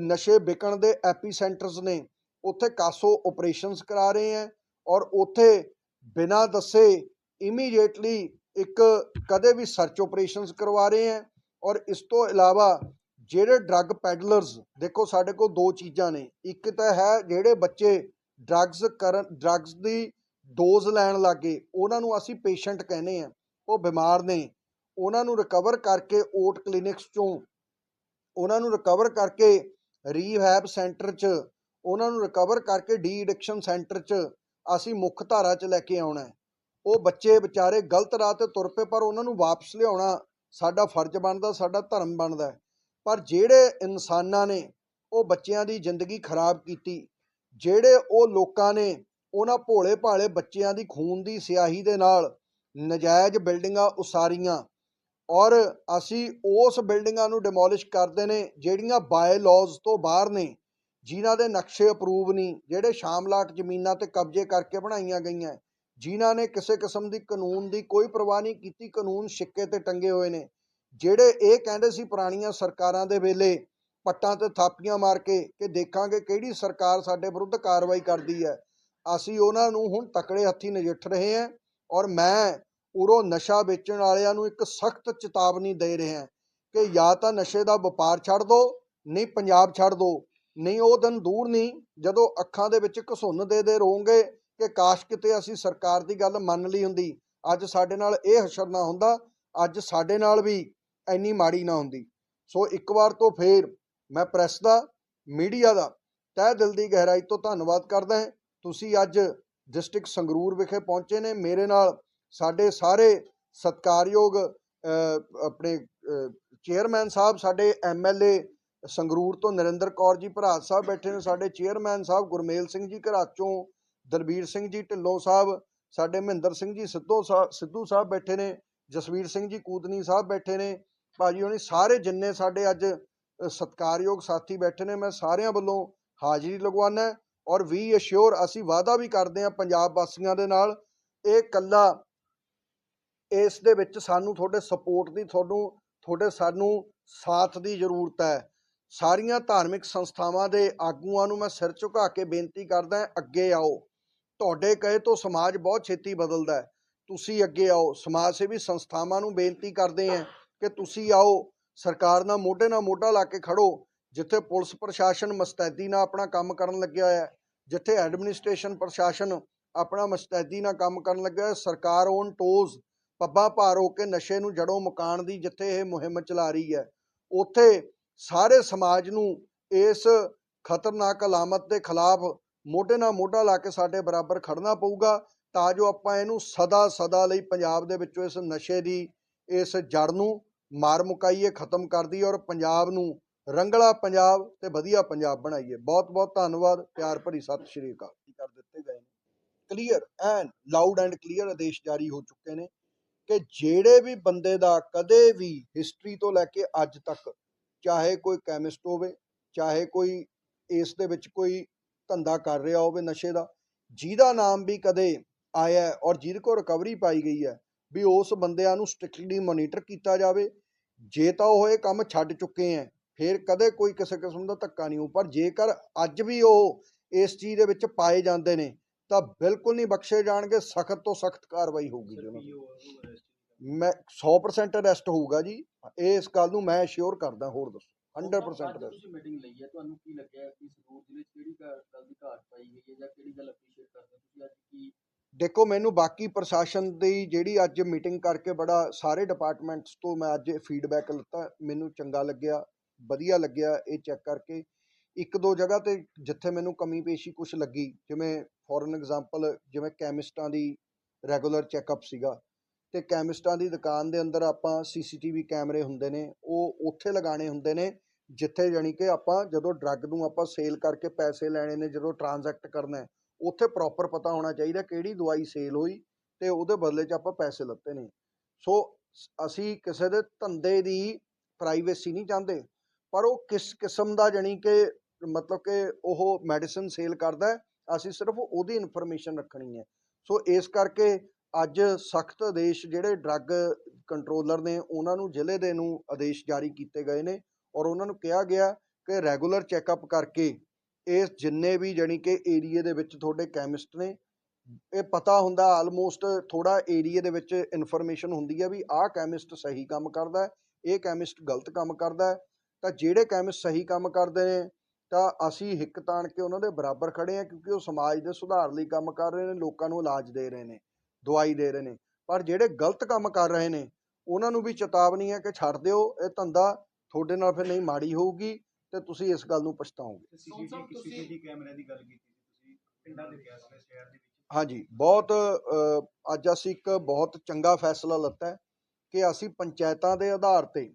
ਨਸ਼ੇ ਵਿਕਣ ਦੇ ਐਪੀਸੈਂਟਰਸ ਨੇ, ਉੱਥੇ ਕਾਸੋ ਆਪਰੇਸ਼ਨਸ ਕਰਾ ਰਹੇ ਹੈ ਔਰ ਉੱਥੇ ਬਿਨਾਂ ਦੱਸੇ ਇਮੀਡੀਏਟਲੀ ਇੱਕ ਕਦੇ ਵੀ ਸਰਚ ਆਪਰੇਸ਼ਨਸ ਕਰਵਾ ਰਹੇ ਹੈ ਔਰ ਇਸ ਤੋਂ ਇਲਾਵਾ ਜਿਹੜੇ ਡਰੱਗ ਪੈਡਲਰਸ ਦੇਖੋ ਸਾਡੇ ਕੋਲ ਦੋ ਚੀਜ਼ਾਂ ਨੇ, ਇੱਕ ਤਾਂ ਹੈ ਜਿਹੜੇ ਬੱਚੇ ਡਰੱਗਸ ਕਰਨ ਡਰੱਗਸ ਦੀ ਡੋਜ਼ ਲੈਣ ਲੱਗੇ ਉਹਨਾਂ ਨੂੰ ਅਸੀਂ ਪੇਸ਼ੈਂਟ ਕਹਿੰਦੇ ਆ ਉਹ ਬਿਮਾਰ ਨੇ, ਉਹਨਾਂ ਨੂੰ ਰਿਕਵਰ ਕਰਕੇ ਓਟ ਕਲੀਨਿਕਸ ਚੋਂ ਉਹਨਾਂ ਨੂੰ ਰਿਕਵਰ ਕਰਕੇ ਰੀਹੈਬ ਸੈਂਟਰ 'ਚ, ਉਹਨਾਂ ਨੂੰ ਰਿਕਵਰ ਕਰਕੇ ਡੀ ਐਡਿਕਸ਼ਨ ਸੈਂਟਰ 'ਚ ਅਸੀਂ ਮੁੱਖ ਧਾਰਾ 'ਚ ਲੈ ਕੇ ਆਉਣਾ ਹੈ। ਉਹ ਬੱਚੇ ਵਿਚਾਰੇ ਗਲਤ ਰਾਹ ਤੇ ਤੁਰ ਪਏ, ਪਰ ਉਹਨਾਂ ਨੂੰ ਵਾਪਸ ਲਿਆਉਣਾ ਸਾਡਾ ਫਰਜ਼ ਬਣਦਾ, ਸਾਡਾ ਧਰਮ ਬਣਦਾ ਪਰ ਜਿਹੜੇ ਇਨਸਾਨਾਂ ਨੇ ਉਹ ਬੱਚਿਆਂ ਦੀ ਜ਼ਿੰਦਗੀ ਖਰਾਬ ਕੀਤੀ, ਜਿਹੜੇ ਉਹ ਲੋਕਾਂ ਨੇ ਉਹਨਾਂ ਭੋਲੇ ਭਾਲੇ ਬੱਚਿਆਂ ਦੀ ਖੂਨ ਦੀ ਸਿਆਹੀ ਦੇ ਨਾਲ ਨਜਾਇਜ਼ ਬਿਲਡਿੰਗਾਂ ਉਸਾਰੀਆਂ ਔਰ ਅਸੀਂ ਉਸ ਬਿਲਡਿੰਗਾਂ ਨੂੰ ਡਿਮੋਲਿਸ਼ ਕਰਦੇ ਨੇ, ਜਿਹੜੀਆਂ ਬਾਏ ਲਾਜ਼ ਤੋਂ ਬਾਹਰ ਨੇ, ਜਿਨ੍ਹਾਂ ਦੇ ਨਕਸ਼ੇ ਅਪਰੂਵ ਨਹੀਂ, ਜਿਹੜੇ ਸ਼ਾਮਲਾਟ ਜ਼ਮੀਨਾਂ ਤੇ ਕਬਜ਼ੇ ਕਰਕੇ ਬਣਾਈਆਂ ਗਈਆਂ, ਜਿਨ੍ਹਾਂ ਨੇ ਕਿਸੇ ਕਿਸਮ ਦੀ ਕਾਨੂੰਨ ਦੀ ਕੋਈ ਪਰਵਾਹ ਨਹੀਂ ਕੀਤੀ, ਕਾਨੂੰਨ ਸਿੱਕੇ ਤੇ ਟੰਗੇ ਹੋਏ ਨੇ, ਜਿਹੜੇ ਇਹ ਕਹਿੰਦੇ ਸੀ ਪੁਰਾਣੀਆਂ ਸਰਕਾਰਾਂ ਦੇ ਵੇਲੇ ਪੱਟਾਂ ਤੇ ਥਾਪੀਆਂ ਮਾਰ ਕੇ ਕਿ ਦੇਖਾਂਗੇ ਕਿਹੜੀ ਸਰਕਾਰ ਸਾਡੇ ਵਿਰੁੱਧ ਕਾਰਵਾਈ ਕਰਦੀ ਹੈ, ਅਸੀਂ ਉਹਨਾਂ ਨੂੰ ਹੁਣ ਤਕੜੇ ਹੱਥੀ ਨਜਿੱਠ ਰਹੇ ਹਾਂ ਔਰ ਮੈਂ ਉਰੋਂ ਨਸ਼ਾ ਵੇਚਣ ਵਾਲਿਆਂ ਨੂੰ ਇੱਕ ਸਖਤ ਚੇਤਾਵਨੀ ਦੇ ਰਿਹਾ ਹਾਂ ਕਿ ਜਾਂ ਤਾਂ ਨਸ਼ੇ ਦਾ ਵਪਾਰ ਛੱਡ ਦਿਓ ਨਹੀਂ ਪੰਜਾਬ ਛੱਡ ਦਿਓ ਨਹੀਂ ਉਹ ਦਿਨ ਦੂਰ ਨਹੀਂ, ਜਦੋਂ ਅੱਖਾਂ ਦੇ ਵਿੱਚ ਘਸੁੰਨ ਦੇ ਦੇ ਰੋਗੇ ਕਿ ਕਾਸ਼ ਕਿਤੇ ਅਸੀਂ ਸਰਕਾਰ ਦੀ ਗੱਲ ਮੰਨ ਲਈ ਹੁੰਦੀ, ਅੱਜ ਸਾਡੇ ਨਾਲ ਇਹ ਹਸ਼ਰ ਨਾ ਹੁੰਦਾ, ਅੱਜ ਸਾਡੇ ਨਾਲ ਵੀ ਇੰਨੀ ਮਾੜੀ ਨਾ ਹੁੰਦੀ। ਸੋ ਇੱਕ ਵਾਰ ਤੋਂ ਫੇਰ ਮੈਂ ਪ੍ਰੈਸ ਦਾ, ਮੀਡੀਆ ਦਾ ਤਹਿ ਦਿਲ ਦੀ ਗਹਿਰਾਈ ਤੋਂ ਧੰਨਵਾਦ ਕਰਦਾ ਹਾਂ। ਤੁਸੀਂ ਅੱਜ ਡਿਸਟ੍ਰਿਕਟ ਸੰਗਰੂਰ ਵਿਖੇ ਪਹੁੰਚੇ ਨੇ, ਮੇਰੇ ਨਾਲ ਸਾਡੇ ਸਾਰੇ ਸਤਿਕਾਰਯੋਗ ਆਪਣੇ ਚੇਅਰਮੈਨ ਸਾਹਿਬ ਸਾਡੇ ਐਮਐਲਏ ਸੰਗਰੂਰ ਤੋਂ ਨਰਿੰਦਰ ਕੌਰ ਜੀ ਭਰਾਤ ਸਾਹਿਬ ਬੈਠੇ ਨੇ ਸਾਡੇ ਚੇਅਰਮੈਨ ਸਾਹਿਬ ਗੁਰਮੇਲ ਸਿੰਘ ਜੀ ਘਰਾਚੋਂ ਦਲਬੀਰ ਸਿੰਘ ਜੀ ਢਿੱਲੋਂ ਸਾਹਿਬ ਸਾਡੇ ਮਹਿੰਦਰ ਸਿੰਘ ਜੀ ਸਿੱਧੂ ਸਾਹਿਬ ਸਿੱਧੂ ਸਾਹਿਬ ਬੈਠੇ ਨੇ ਜਸਵੀਰ ਸਿੰਘ ਜੀ ਕੂਦਨੀ ਸਾਹਿਬ ਬੈਠੇ ਨੇ ਭਾਜੀ ਹੋਣੀ ਸਾਰੇ ਜਿੰਨੇ ਸਾਡੇ ਅੱਜ ਅ, ਸਤਿਕਾਰਯੋਗ ਸਾਥੀ ਬੈਠੇ ਨੇ ਮੈਂ ਸਾਰਿਆਂ ਵੱਲੋਂ ਹਾਜ਼ਰੀ ਲਗਵਾਉਣਾ ਔਰ ਵੀ ਅਸ਼ੋਰ ਅਸੀਂ ਵਾਅਦਾ ਵੀ ਕਰਦੇ ਹਾਂ ਪੰਜਾਬ ਵਾਸੀਆਂ ਦੇ ਨਾਲ ਇਹ ਕੱਲਾ ਇਸ ਦੇ ਵਿੱਚ ਸਾਨੂੰ ਤੁਹਾਡੇ ਸਪੋਰਟ ਦੀ ਤੁਹਾਨੂੰ, ਤੁਹਾਡੇ ਸਾਨੂੰ ਸਾਥ ਦੀ ਜ਼ਰੂਰਤ ਹੈ। ਸਾਰੀਆਂ ਧਾਰਮਿਕ ਸੰਸਥਾਵਾਂ ਦੇ ਆਗੂਆਂ ਨੂੰ ਮੈਂ ਸਿਰ ਝੁਕਾ ਕੇ ਬੇਨਤੀ ਕਰਦਾ ਅੱਗੇ ਆਓ। ਤੁਹਾਡੇ ਕਹੇ ਤੋਂ ਸਮਾਜ ਬਹੁਤ ਛੇਤੀ ਬਦਲਦਾ ਹੈ। ਤੁਸੀਂ ਅੱਗੇ ਆਓ। ਸਮਾਜ ਸੇਵੀ ਸੰਸਥਾਵਾਂ ਨੂੰ ਬੇਨਤੀ ਕਰਦੇ ਹਾਂ ਕਿ ਤੁਸੀਂ ਆਓ। ਸਰਕਾਰ ਨਾਲ ਮੋਢੇ ਨਾਲ ਮੋਢਾ ਲਾ ਕੇ ਖੜੋ। ਜਿੱਥੇ ਪੁਲਿਸ ਪ੍ਰਸ਼ਾਸਨ ਮਸਤੈਦੀ ਨਾਲ ਆਪਣਾ ਕੰਮ ਕਰਨ ਲੱਗਿਆ ਹੋਇਆ ਹੈ, ਜਿੱਥੇ ਐਡਮਿਨਿਸਟ੍ਰੇਸ਼ਨ ਪ੍ਰਸ਼ਾਸਨ ਆਪਣਾ ਮਸਤੈਦੀ ਨਾਲ ਕੰਮ ਕਰਨ ਲੱਗਿਆ ਸਰਕਾਰ ਔਨ ਟੋਜ਼ ਪੱਬਾਂ ਭਾਰ ਹੋ ਕੇ ਨਸ਼ੇ ਨੂੰ ਜੜੋਂ ਮੁਕਾਉਣ ਦੀ ਜਿੱਥੇ ਇਹ ਮੁਹਿੰਮ ਚਲਾ ਰਹੀ ਹੈ, ਉੱਥੇ ਸਾਰੇ ਸਮਾਜ ਨੂੰ ਇਸ ਖਤਰਨਾਕ ਅਲਾਮਤ ਦੇ ਖਿਲਾਫ ਮੋਢੇ ਨਾਲ ਮੋਢਾ ਲਾ ਕੇ ਸਾਡੇ ਬਰਾਬਰ ਖੜਨਾ ਪਊਗਾ ਤਾਂ ਜੋ ਆਪਾਂ ਇਹਨੂੰ ਸਦਾ ਸਦਾ ਲਈ ਪੰਜਾਬ ਦੇ ਵਿੱਚੋਂ ਇਸ ਨਸ਼ੇ ਦੀ, ਇਸ ਜੜ ਨੂੰ ਮਾਰ ਮੁਕਾਈਏ, ਖਤਮ ਕਰ ਦਈਏ ਔਰ ਪੰਜਾਬ ਨੂੰ ਰੰਗਲਾ ਪੰਜਾਬ ਤੇ ਵਧੀਆ ਪੰਜਾਬ ਬਣਾਈਏ। ਬਹੁਤ ਬਹੁਤ ਧੰਨਵਾਦ, ਪਿਆਰ ਭਰੀ ਸਤਿ ਸ਼੍ਰੀ ਅਕਾਲ। ਕਰ ਦਿੱਤੇ ਗਏ ਨੇ। Clear and loud and clear ਆਦੇਸ਼ ਜਾਰੀ ਹੋ ਚੁੱਕੇ ਨੇ। ਕਿ ਜਿਹੜੇ ਵੀ ਬੰਦੇ ਦਾ ਕਦੇ ਵੀ ਹਿਸਟਰੀ ਤੋਂ ਲੈ ਕੇ ਅੱਜ ਤੱਕ, ਚਾਹੇ ਕੋਈ ਕੈਮਿਸਟ ਹੋਵੇ, ਚਾਹੇ ਕੋਈ ਇਸ ਦੇ ਵਿੱਚ ਕੋਈ ਧੰਦਾ ਕਰ ਰਿਹਾ ਹੋਵੇ ਨਸ਼ੇ ਦਾ, ਜਿਹਦਾ ਨਾਮ ਵੀ ਕਦੇ ਆਇਆ ਔਰ ਜਿਹਦੇ ਕੋਲ ਰਿਕਵਰੀ ਪਾਈ ਗਈ ਹੈ, ਵੀ ਉਸ ਬੰਦਿਆਂ ਨੂੰ ਸਟ੍ਰਿਕਟਲੀ ਮੋਨੀਟਰ ਕੀਤਾ ਜਾਵੇ, ਜੇ ਤਾਂ ਉਹ ਇਹ ਕੰਮ ਛੱਡ ਚੁੱਕੇ ਹੈ, ਫਿਰ ਕਦੇ ਕੋਈ ਕਿਸੇ ਕਿਸਮ ਦਾ ਧੱਕਾ ਨਹੀਂ ਹੋ ਪਰ ਜੇਕਰ ਅੱਜ ਵੀ ਉਹ ਇਸ ਚੀਜ਼ ਦੇ ਵਿੱਚ ਪਾਏ ਜਾਂਦੇ ਨੇ ਤਾਂ ਬਿਲਕੁਲ ਨਹੀਂ ਬਖਸ਼ੇ ਜਾਣਗੇ ਸਖਤ ਤੋਂ ਸਖਤ ਕਾਰਵਾਈ ਹੋਊਗੀ ਜੀ ਉਹਨਾਂ ਤੇ ਮੈਂ 100% ਅਰੈਸਟ ਹੋਊਗਾ ਜੀ। ਇਸ ਗੱਲ ਨੂੰ ਮੈਂ ਸ਼ੋਰ ਕਰਦਾ ਹੋਰ ਦੱਸੋ। 100% ਅੱਜ ਅਰੈਸਟ ਤੁਸੀਂ ਮੀਟਿੰਗ ਲਈ ਹੈ ਤੁਹਾਨੂੰ ਕੀ ਲੱਗਿਆ ਕਿ ਸੰਗਰੂਰ ਜ਼ਿਲ੍ਹੇ 'ਚ ਕਿਹੜੀ ਗਾ- ਗੱਲ ਦੀ ਘਾਟ ਪਾਈ ਗਈ ਹੈ ਜਾਂ ਕਿਹੜੀ ਗੱਲ ਅਪਰੀਸ਼ੀਏਟ ਕਰਦੇ ਹੋ ਤੁਸੀਂ ਅੱਜ ਕੀ? ਦੇਖੋ ਮੈਨੂੰ ਬਾਕੀ ਪ੍ਰਸ਼ਾਸਨ ਦੀ ਜਿਹੜੀ ਅੱਜ ਮੀਟਿੰਗ ਕਰਕੇ ਬੜਾ ਸਾਰੇ ਡਿਪਾਰਟਮੈਂਟਸ ਤੋਂ ਮੈਂ ਅੱਜ ਫੀਡਬੈਕ ਲਿੱਤਾ। ਮੈਨੂੰ ਚੰਗਾ ਲੱਗਿਆ ਵਧੀਆ ਲੱਗਿਆ ਇਹ ਚੈੱਕ ਕਰਕੇ। ਇੱਕ ਦੋ ਜਗ੍ਹਾ ਤੇ ਜਿੱਥੇ ਮੈਨੂੰ ਕਮੀ ਪੇਸ਼ੀ ਕੁਛ ਲੱਗੀ, ਜਿਵੇਂ ਫੋਰਨ ਐਗਜ਼ਾਮਪਲ ਜਿਵੇਂ ਕੈਮਿਸਟਾਂ ਦੀ ਰੈਗੂਲਰ ਚੈੱਕਅਪ ਸੀਗਾ ਅਤੇ ਕੈਮਿਸਟਾਂ ਦੀ ਦੁਕਾਨ ਦੇ ਅੰਦਰ ਆਪਾਂ ਸੀ ਸੀ ਟੀ ਵੀ ਕੈਮਰੇ ਹੁੰਦੇ ਨੇ, ਉਹ ਉੱਥੇ ਲਗਾਉਣੇ ਹੁੰਦੇ ਨੇ, ਜਿੱਥੇ ਜਾਣੀ ਕਿ ਆਪਾਂ ਜਦੋਂ ਡਰੱਗ ਨੂੰ ਆਪਾਂ ਸੇਲ ਕਰਕੇ ਪੈਸੇ ਲੈਣੇ ਨੇ, ਜਦੋਂ ਟ੍ਰਾਂਜ਼ੈਕਟ ਕਰਨਾ ਉੱਥੇ ਪ੍ਰੋਪਰ ਪਤਾ ਹੋਣਾ ਚਾਹੀਦਾ ਕਿਹੜੀ ਦਵਾਈ ਸੇਲ ਹੋਈ ਅਤੇ ਉਹਦੇ ਬਦਲੇ 'ਚ ਆਪਾਂ ਪੈਸੇ ਲੱਤੇ ਨੇ। ਸੋ ਅਸੀਂ ਕਿਸੇ ਦੇ ਧੰਦੇ ਦੀ ਪ੍ਰਾਈਵੇਸੀ ਨਹੀਂ ਚਾਹੁੰਦੇ, ਪਰ ਉਹ ਕਿਸ ਕਿਸਮ ਦਾ ਜਾਣੀ ਕਿ ਮਤਲਬ ਕਿ ਉਹ ਮੈਡੀਸਨ ਸੇਲ ਕਰਦਾ ਅਸੀਂ ਸਿਰਫ ਉਹਦੀ ਇਨਫੋਰਮੇਸ਼ਨ ਰੱਖਣੀ ਹੈ। ਸੋ ਇਸ ਕਰਕੇ ਅੱਜ ਸਖਤ ਆਦੇਸ਼ ਜਿਹੜੇ ਡਰੱਗ ਕੰਟਰੋਲਰ ਨੇ, ਉਹਨਾਂ ਨੂੰ ਜ਼ਿਲ੍ਹੇ ਦੇ ਨੂੰ ਆਦੇਸ਼ ਜਾਰੀ ਕੀਤੇ ਗਏ ਨੇ ਔਰ ਉਹਨਾਂ ਨੂੰ ਕਿਹਾ ਗਿਆ ਕਿ ਰੈਗੂਲਰ ਚੈੱਕਅਪ ਕਰਕੇ ਇਸ ਜਿੰਨੇ ਵੀ ਜਾਣੀ ਕਿ ਏਰੀਏ ਦੇ ਵਿੱਚ ਤੁਹਾਡੇ ਕੈਮਿਸਟ ਨੇ, ਇਹ ਪਤਾ ਹੁੰਦਾ ਆਲਮੋਸਟ ਥੋੜਾ ਏਰੀਏ ਦੇ ਵਿੱਚ ਇਨਫੋਰਮੇਸ਼ਨ ਹੁੰਦੀ ਹੈ ਵੀ ਆਹ ਕੈਮਿਸਟ ਸਹੀ ਕੰਮ ਕਰਦਾ ਇਹ ਕੈਮਿਸਟ ਗਲਤ ਕੰਮ ਕਰਦਾ ਤਾਂ ਜਿਹੜੇ ਕੈਮਿਸਟ ਸਹੀ ਕੰਮ ਕਰਦੇ ਨੇ ਤਾਂ ਅਸੀਂ ਹਿੱਕ ਤਾਣ ਕੇ ਉਹਨਾਂ ਦੇ ਬਰਾਬਰ ਖੜੇ ਆ ਕਿਉਂਕਿ ਉਹ ਸਮਾਜ ਦੇ ਸੁਧਾਰ ਲਈ ਕੰਮ ਕਰ ਰਹੇ ਨੇ ਲੋਕਾਂ ਨੂੰ ਇਲਾਜ ਦੇ ਰਹੇ ਨੇ ਦਵਾਈ ਦੇ ਰਹੇ ਨੇ ਪਰ ਜਿਹੜੇ ਗਲਤ ਕੰਮ ਕਰ ਰਹੇ ਨੇ ਉਹਨਾਂ ਨੂੰ ਵੀ ਚੇਤਾਵਨੀ ਹੈ ਕਿ ਛੱਡ ਦਿਓ ਇਹ ਧੰਦਾ ਤੁਹਾਡੇ ਨਾਲ ਫਿਰ ਨਹੀਂ ਮਾੜੀ ਹੋਊਗੀ ਤੇ ਤੁਸੀਂ ਇਸ ਗੱਲ ਨੂੰ ਪਛਤਾਓਗੇ। ਸੀਸੀਟੀਵੀ ਸੀਸੀਟੀਵੀ ਕੈਮਰੇ ਦੀ ਗੱਲ ਕੀਤੀ ਸੀ ਤੁਸੀਂ ਪਿੰਡਾਂ ਦੇ ਕਿਹਾ ਸੀ ਸ਼ਹਿਰ ਦੇ ਵਿੱਚ। ਹਾਂਜੀ ਬਹੁਤ ਅੱਜ ਅਸੀਂ ਇੱਕ ਬਹੁਤ ਚੰਗਾ ਫੈਸਲਾ ਲਿੱਤਾ ਹੈ ਕਿ ਅਸੀਂ ਪੰਚਾਇਤਾਂ ਦੇ ਆਧਾਰ ਤੇ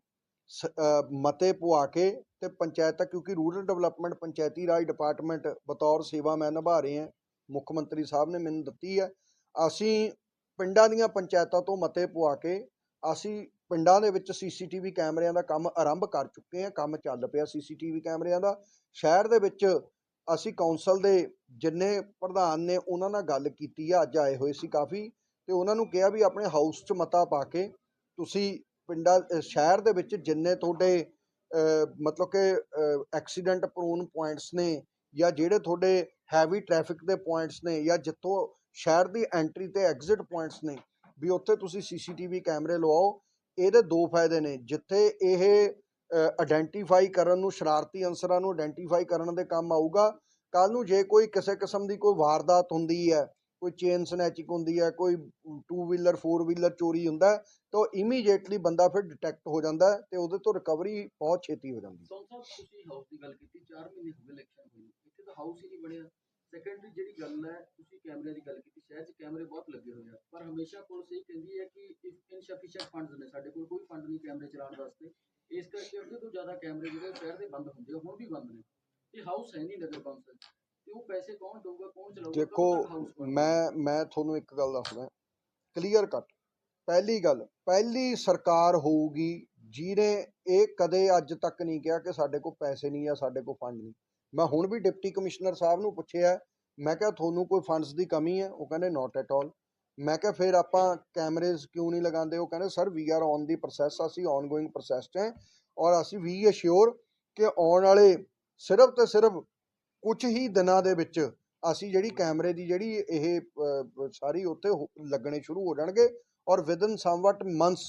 ਮਤੇ ਪਵਾ ਕੇ ਤੇ ਪੰਚਾਇਤਾਂ ਕਿਉਂਕਿ ਰੂਰਲ ਡਿਵੈਲਪਮੈਂਟ, ਪੰਚਾਇਤੀ ਰਾਜ ਡਿਪਾਰਟਮੈਂਟ ਬਤੌਰ ਸੇਵਾ ਮੈਂ ਨਿਭਾ ਰਹੇ ਹਾਂ, ਮੁੱਖ ਮੰਤਰੀ ਸਾਹਿਬ ਨੇ ਮੈਨੂੰ ਦਿੱਤੀ ਹੈ। ਅਸੀਂ ਪਿੰਡਾਂ ਦੀਆਂ ਪੰਚਾਇਤਾਂ ਤੋਂ ਮਤੇ ਪਵਾ ਕੇ ਅਸੀਂ ਪਿੰਡਾਂ ਦੇ ਵਿੱਚ ਸੀਸੀਟੀਵੀ ਕੈਮਰਿਆਂ ਦਾ ਕੰਮ ਆਰੰਭ ਕਰ ਚੁੱਕੇ ਹਾਂ, ਕੰਮ ਚੱਲ ਪਿਆ ਸੀਸੀਟੀਵੀ ਕੈਮਰਿਆਂ ਦਾ। ਸ਼ਹਿਰ ਦੇ ਵਿੱਚ ਅਸੀਂ ਕੌਂਸਲ ਦੇ ਜਿੰਨੇ ਪ੍ਰਧਾਨ ਨੇ, ਉਹਨਾਂ ਨਾਲ ਗੱਲ ਕੀਤੀ ਆ, ਅੱਜ ਆਏ ਹੋਏ ਸੀ ਕਾਫੀ, ਤੇ ਉਹਨਾਂ ਨੂੰ ਕਿਹਾ ਵੀ ਆਪਣੇ ਹਾਊਸ 'ਚ ਮਤਾ ਪਾ ਕੇ ਤੁਸੀਂ ਪਿੰਡਾਂ ਸ਼ਹਿਰ ਦੇ ਵਿੱਚ ਜਿੰਨੇ ਤੁਹਾਡੇ ਮਤਲਬ ਕਿ ਐਕਸੀਡੈਂਟ ਪ੍ਰੋਨ ਪੁਆਇੰਟਸ ਨੇ ਜਾਂ ਜਿਹੜੇ ਤੁਹਾਡੇ ਹੈਵੀ ਟ੍ਰੈਫਿਕ ਦੇ ਪੁਆਇੰਟਸ ਨੇ ਜਾਂ ਜਿੱਥੋਂ ਸ਼ਹਿਰ ਦੀ ਐਂਟਰੀ ਤੇ ਐਗਜ਼ਿਟ ਪੁਆਇੰਟਸ ਨੇ, ਵੀ ਉੱਥੇ ਤੁਸੀਂ ਸੀਸੀਟੀਵੀ ਕੈਮਰੇ ਲਵਾਓ, ਇਹਦੇ ਦੋ ਫਾਇਦੇ ਨੇ। ਜਿੱਥੇ ਇਹ ਆਇਡੈਂਟੀਫਾਈ ਕਰਨ ਨੂੰ, ਸ਼ਰਾਰਤੀ ਅਨਸਰਾਂ ਨੂੰ ਆਇਡੈਂਟੀਫਾਈ ਕਰਨ ਦੇ ਕੰਮ ਆਊਗਾ ਕੱਲ ਨੂੰ ਜੇ ਕੋਈ ਕਿਸੇ ਕਿਸਮ ਦੀ ਕੋਈ ਵਾਰਦਾਤ ਹੁੰਦੀ ਹੈ ਕੋਈ ਚੇਨ ਸਨੈਚਿੰਗ ਹੁੰਦੀ ਹੈ ਕੋਈ ਟੂ ਵੀਲਰ ਫੋਰ ਵੀਲਰ ਚੋਰੀ ਹੁੰਦਾ ਹੈ, ਤਾਂ ਇਮੀਡੀਏਟਲੀ ਬੰਦਾ ਫਿਰ ਡਿਟੈਕਟ ਹੋ ਜਾਂਦਾ ਹੈ ਤੇ ਉਹਦੇ ਤੋਂ ਰਿਕਵਰੀ ਬਹੁਤ ਛੇਤੀ ਹੋ ਜਾਂਦੀ ਹੈ। ਸੌਂ ਸਾਹਿਬ ਤੁਸੀਂ ਹਾਊਸ ਦੀ ਗੱਲ ਕੀਤੀ 4 ਮਹੀਨੇ ਹੋ ਗਏ ਇਲੈਕਸ਼ਨ ਹੋਈ ਇੱਥੇ ਤਾਂ ਹਾਊਸ ਹੀ ਨਹੀਂ ਬਣਿਆ। ਸੈਕੰਡਰੀ ਜਿਹੜੀ ਗੱਲ ਹੈ ਤੁਸੀਂ ਕੈਮਰਿਆਂ ਦੀ ਗੱਲ ਕੀਤੀ ਸ਼ਹਿਰ 'ਚ ਕੈਮਰੇ ਬਹੁਤ ਲੱਗੇ ਹੋਏ ਆ ਪਰ ਹਮੇਸ਼ਾ ਪੁਲਿਸ ਇਹ ਕਹਿੰਦੀ ਹੈ ਕਿ ਇਨਸਫੀਸ਼ੀਐਂਟ ਫੰਡਸ ਨੇ ਸਾਡੇ ਕੋਲ ਕੋਈ ਫੰਡ ਨਹੀਂ ਕੈਮਰੇ ਚਲਾਉਣ ਵਾਸਤੇ ਇਸ ਕਰਕੇ ਅੱਗੇ ਤੋਂ ਜ਼ਿਆਦਾ ਕੈਮਰੇ ਜਿਹੜੇ ਸ਼ਹਿਰ ਦੇ ਬੰਦ ਹੁੰਦੇ ਆ ਹੁਣ ਵੀ ਬੰਦ ਨੇ। ਤੇ ਹਾਊਸ ਹੈ ਨਹੀਂ ਨਗਰ ਕੌਂਸਲ 'ਚ। ਤੇ ਉਹ ਪੈਸੇ ਕੌਣ ਦਊਗਾ ਕੌਣ ਚਲਾਊਗਾ? ਦੇਖੋ? ਮੈਂ ਮੈਂ ਤੁਹਾਨੂੰ ਇੱਕ ਗੱਲ ਦੱਸਦਾ ਕਲੀਅਰ ਕੱਟ ਪਹਿਲੀ ਗੱਲ ਪਹਿਲੀ ਸਰਕਾਰ ਹੋਊਗੀ ਜਿਹਨੇ ਇਹ ਕਦੇ ਅੱਜ ਤੱਕ ਨਹੀਂ ਕਿਹਾ ਕਿ ਸਾਡੇ ਕੋਲ ਪੈਸੇ ਨਹੀਂ ਆ ਸਾਡੇ ਕੋਲ ਫੰਡ ਨਹੀਂ। ਮੈਂ ਹੁਣ ਵੀ ਡਿਪਟੀ ਕਮਿਸ਼ਨਰ ਸਾਹਿਬ ਨੂੰ ਪੁੱਛਿਆ ਮੈਂ ਕਿਹਾ ਤੁਹਾਨੂੰ ਕੋਈ ਫੰਡਸ ਦੀ ਕਮੀ ਹੈ? ਉਹ ਕਹਿੰਦੇ ਨਾਟ ਐਟ ਆਲ ਮੈਂ ਕਿਹਾ ਫਿਰ ਆਪਾਂ ਕੈਮਰੇਜ਼ ਕਿਉਂ ਨਹੀਂ ਲਗਾਉਂਦੇ? ਉਹ ਕਹਿੰਦੇ sir we are on the process ਅਸੀਂ ਆਨਗੋਇੰਗ ਪ੍ਰੋਸੈਸ 'ਚ ਹੈ ਔਰ ਅਸੀਂ ਵੀ ਅਸ਼ੋਰ ਕਿ ਆਉਣ ਵਾਲੇ ਸਿਰਫ ਤੇ ਸਿਰਫ ਕੁਝ ਹੀ ਦਿਨਾਂ ਦੇ ਵਿੱਚ ਅਸੀਂ ਜਿਹੜੀ ਕੈਮਰੇ ਦੀ ਜਿਹੜੀ ਇਹ ਅ, ਸਾਰੀ ਉੱਤੇ ਹੋ- ਲੱਗਣੇ ਸ਼ੁਰੂ ਹੋ ਜਾਣਗੇ ਔਰ ਵਿਦਨ ਸਮਵਟ ਮੰਥਸ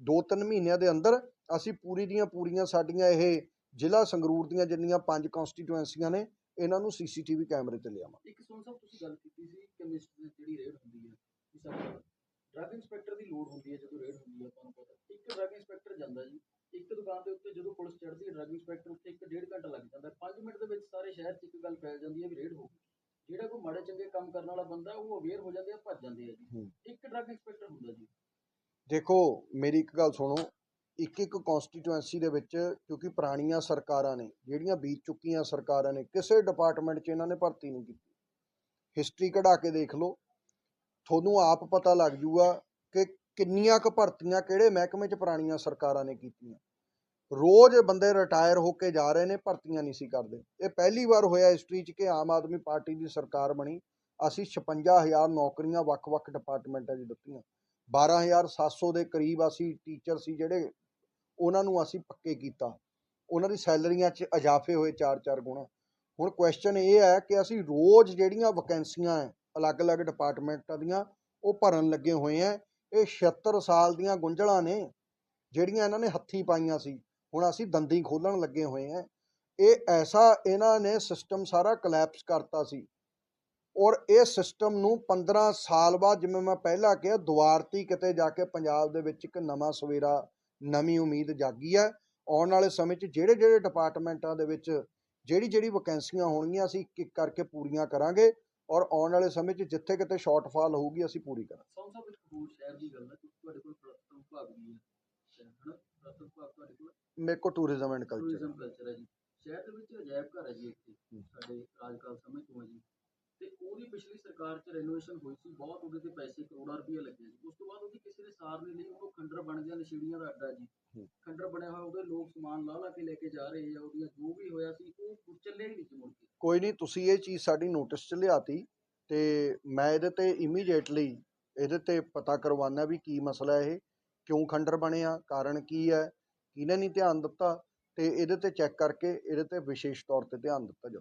ਦੋ ਤਿੰਨ ਮਹੀਨਿਆਂ ਦੇ ਅੰਦਰ ਅਸੀਂ ਪੂਰੀ ਦੀਆਂ ਪੂਰੀਆਂ ਸਾਡੀਆਂ ਇਹ ਜ਼ਿਲ੍ਹਾ ਸੰਗਰੂਰ ਦੀਆਂ ਜਿੰਨੀਆਂ ਪੰਜ ਕਨਸਟੀਟੂਐਂਸੀਆਂ ਨੇ ਇਹਨਾਂ ਨੂੰ ਸੀਸੀਟੀਵੀ ਕੈਮਰੇ ਤੇ ਲਿਆਵਾਂ। ਇੱਕ ਸੁਣ ਸਾਹਿਬ ਤੁਸੀਂ ਗੱਲ ਕੀਤੀ ਸੀ ਕੈਮਿਸਟ ਦੀ ਜਿਹੜੀ ਰੇਡ ਹੁੰਦੀ ਹੈ ਕਿ ਸਾਡੇ ਇੰਸਪੈਕਟਰ ਦੀ ਲੋੜ ਹੁੰਦੀ ਹੈ ਜਦੋਂ ਰੇਡ ਹੁੰਦੀ ਹੈ ਤੁਹਾਨੂੰ ਪਤਾ। ਇੱਕ ਡਰੱਗ ਇੰਸਪੈਕਟਰ ਜਾਂਦਾ ਜੀ ਇੱਕ ਦੁਕਾਨ ਦੇ ਉੱਤੇ ਜਦੋਂ ਪੁਲਿਸ ਚੜ੍ਹਦੀ ਹੈ ਡਰੱਗ ਇੰਸਪੈਕਟਰ ਉੱਤੇ ਇੱਕ ਡੇਢ ਘੰਟਾ ਲੱਗ ਜਾਂਦਾ 5 ਮਿੰਟ ਦੇ ਵਿੱਚ ਸਾਰੇ ਸ਼ਹਿਰ 'ਚ ਇੱਕ ਗੱਲ ਫੈਲ ਜਾਂਦੀ ਹੈ ਵੀ ਰੇਡ ਹੋ ਗਈ। ਜਿਹੜਾ ਕੋਈ ਮਾੜੇ ਚੰਗੇ ਕੰਮ ਕਰਨ ਵਾਲਾ ਬੰਦਾ ਉਹ ਅਵੇਅਰ ਹੋ ਜਾਂਦੇ ਆ ਭੱਜ ਜਾਂਦੇ ਆ ਜੀ। ਹੂੰ। ਇੱਕ ਡਰੱਗ ਇੰਸਪੈਕਟਰ ਹੁੰਦਾ ਜੀ। ਦੇਖੋ ਮੇਰੀ ਇੱਕ ਗੱਲ ਸੁਣੋ ਇੱਕ ਇੱਕ ਕਨਸਟੀਟੂਐਂਸੀ ਦੇ ਵਿੱਚ ਕਿਉਂਕਿ ਪੁਰਾਣੀਆਂ ਸਰਕਾਰਾਂ ਨੇ ਜਿਹੜੀਆਂ ਬੀਤ ਚੁੱਕੀਆਂ ਸਰਕਾਰਾਂ ਨੇ ਕਿਸੇ ਡਿਪਾਰਟਮੈਂਟ 'ਚ ਇਹਨਾਂ ਨੇ ਭਰਤੀ ਨਹੀਂ ਕੀਤੀ। ਹਿਸਟਰੀ ਕਢਾ ਕੇ ਦੇਖ ਲਓ। ਤੁਹਾਨੂੰ ਆਪ ਪਤਾ ਲੱਗ ਜੂਗਾ ਕਿ ਕਿੰਨੀਆਂ ਕੁ ਭਰਤੀਆਂ ਕਿਹੜੇ ਮਹਿਕਮੇ 'ਚ ਪੁਰਾਣੀਆਂ ਸਰਕਾਰਾਂ ਨੇ ਕੀਤੀਆਂ? ਰੋਜ਼ ਬੰਦੇ ਰਿਟਾਇਰ ਹੋ ਕੇ ਜਾ ਰਹੇ ਨੇ, ਭਰਤੀਆਂ ਨਹੀਂ ਸੀ ਕਰਦੇ। ਇਹ ਪਹਿਲੀ ਵਾਰ ਹੋਇਆ ਹਿਸਟਰੀ 'ਚ ਕਿ ਆਮ ਆਦਮੀ ਪਾਰਟੀ ਦੀ ਸਰਕਾਰ ਬਣੀ। ਅਸੀਂ 56000 ਨੌਕਰੀਆਂ ਵੱਖ-ਵੱਖ ਡਿਪਾਰਟਮੈਂਟਾਂ 'ਚ ਦਿੱਤੀਆਂ। 12700 ਦੇ ਕਰੀਬ ਅਸੀਂ ਟੀਚਰ ਸੀ ਜਿਹੜੇ ਉਹਨਾਂ ਨੂੰ ਅਸੀਂ ਪੱਕੇ ਕੀਤਾ। ਉਹਨਾਂ ਦੀ ਸੈਲਰੀਆਂ 'ਚ ਇਜ਼ਾਫੇ ਹੋਏ 4-4 ਗੁਣਾ। ਹੁਣ ਕੁਐਸਚਨ ਇਹ ਹੈ ਕਿ ਅਸੀਂ ਰੋਜ਼ ਜਿਹੜੀਆਂ ਵੈਕੈਂਸੀਆਂ ਹੈ ਅਲੱਗ-ਅਲੱਗ ਡਿਪਾਰਟਮੈਂਟਾਂ ਦੀਆਂ, ਉਹ ਭਰਨ ਲੱਗੇ ਹੋਏ ਆ ਇਹ 76 ਸਾਲ ਦੀਆਂ ਗੁੰਝਲਾਂ ਨੇ, ਜਿਹੜੀਆਂ ਇਹਨਾਂ ਨੇ ਹੱਥੀ ਪਾਈਆਂ ਸੀ। ਹੁਣ ਅਸੀਂ ਦੰਦੀ ਖੋਲਣ ਲੱਗੇ ਹੋਏ ਆ ਇਹ ਐਸਾ ਇਹਨਾਂ ਨੇ ਸਿਸਟਮ ਸਾਰਾ ਕਲੈਪਸ ਕਰਤਾ ਸੀ। ਔਰ ਇਹ ਸਿਸਟਮ ਨੂੰ 15 ਸਾਲ ਬਾਅਦ ਜਿਵੇਂ ਮੈਂ ਪਹਿਲਾਂ ਕਿਹਾ, ਦੁਆਰਤੀ ਕਿਤੇ ਜਾ ਕੇ ਪੰਜਾਬ ਦੇ ਵਿੱਚ ਇੱਕ ਨਵਾਂ ਸਵੇਰਾ, ਨਵੀਂ ਉਮੀਦ ਜਾਗੀ ਹੈ। ਆਉਣ ਵਾਲੇ ਸਮੇਂ 'ਚ ਜਿਹੜੇ ਜਿਹੜੇ ਡਿਪਾਰਟਮੈਂਟਾਂ ਦੇ ਵਿੱਚ ਜਿਹੜੀ ਜਿਹੜੀ ਵੈਕੈਂਸੀਆਂ ਹੋਣਗੀਆਂ ਅਸੀਂ ਇੱਕ ਇੱਕ ਕਰਕੇ ਪੂਰੀਆਂ ਕਰਾਂਗੇ। ਔਰ ਆਉਣ ਵਾਲੇ ਸਮੇਂ 'ਚ ਜਿੱਥੇ ਕਿਤੇ ਸ਼ਾਰਟਫਾਲ ਹੋਊਗੀ ਅਸੀਂ ਪੂਰੀ ਕਰਾਂਗੇ। ਸੌਂ ਸਾਹਿਬ ਇੱਕ ਹੋਰ ਸ਼ਹਿਰ ਦੀ ਗੱਲ ਹੈ ਤੁਹਾਡੇ ਕੋਲ ਪ੍ਰਸਤਮ ਵਿਭਾਗ ਵੀ ਹੈ। ਹਨਾ ਪ੍ਰਸਤਮ ਵਿਭਾਗ ਤੁਹਾਡੇ ਕੋਲ ਮੇਰੇ ਕੋ tourism and culture tourism culture ਹੈ ਜੀ। ਸ਼ਹਿਰ ਦੇ ਵਿੱਚ ਅਜਾਇਬ ਘਰ ਹੈ ਜੀ ਇੱਥੇ। ਸਾਡੇ ਰਾਜਕਾਲ ਸਮੇਂ ਤੋਂ ਹੈ ਜੀ। ਤੇ ਉਹਦੀ ਪਿਛਲੀ ਸਰਕਾਰ 'ਚ ਰੈਨੋਵੇਸ਼ਨ ਹੋਈ ਸੀ ਬਹੁਤ ਉਹਦੇ ਤੇ ਪੈਸੇ ਕਰੋੜਾਂ ਰੁਪਏ ਲੱਗੇ ਸੀ। ਉਸ ਤੋਂ ਬਾਅਦ ਉਹਦੀ ਕਿਸੇ ਨੇ ਸਾਰ ਨਹੀਂ ਲਈ ਉਹ ਖੰਡਰ ਬਣ ਗਿਆ ਨਸ਼ੀੜੀਆਂ ਦਾ ਅੱਡਾ ਜੀ। ਖੰਡਰ ਬਣਿਆ ਹੋਇਆ ਉਹਦੇ ਲੋਕ ਸਮਾਨ ਲਾ ਲਾ ਕੇ ਲੈ ਕੇ ਜਾ ਰਹੇ ਆ ਉਹਦੀਆਂ ਜੋ ਵੀ ਹੋਇਆ ਸੀ ਉਹ ਚੱਲੇ ਹੀ ਨਹੀਂ ਸੀ ਮੁੜ ਕੇ। ਕੋਈ ਨਹੀਂ ਤੁਸੀਂ ਇਹ ਚੀਜ਼ ਸਾਡੀ ਨੋਟਿਸ 'ਚ ਲਿਆਤੀ ਤੇ ਮੈਂ ਇਹਦੇ ਤੇ ਇਮੀਡੀਏਟਲੀ ਇਹਦੇ ਤੇ ਪਤਾ ਕਰਵਾਉਣਾ ਵੀ ਕੀ ਮਸਲਾ ਇਹ ਕਿਉਂ ਖੰਡਰ ਬਣਿਆ ਕਾਰਨ ਕੀ ਹੈ ਕਿਹਨੇ ਨਹੀਂ ਧਿਆਨ ਦਿੱਤਾ ਤੇ ਇਹਦੇ ਤੇ ਚੈੱਕ ਕਰਕੇ ਇਹਦੇ ਤੇ ਵਿਸ਼ੇਸ਼ ਤੌਰ ਤੇ ਧਿਆਨ ਦਿੱਤਾ ਜਾਊ।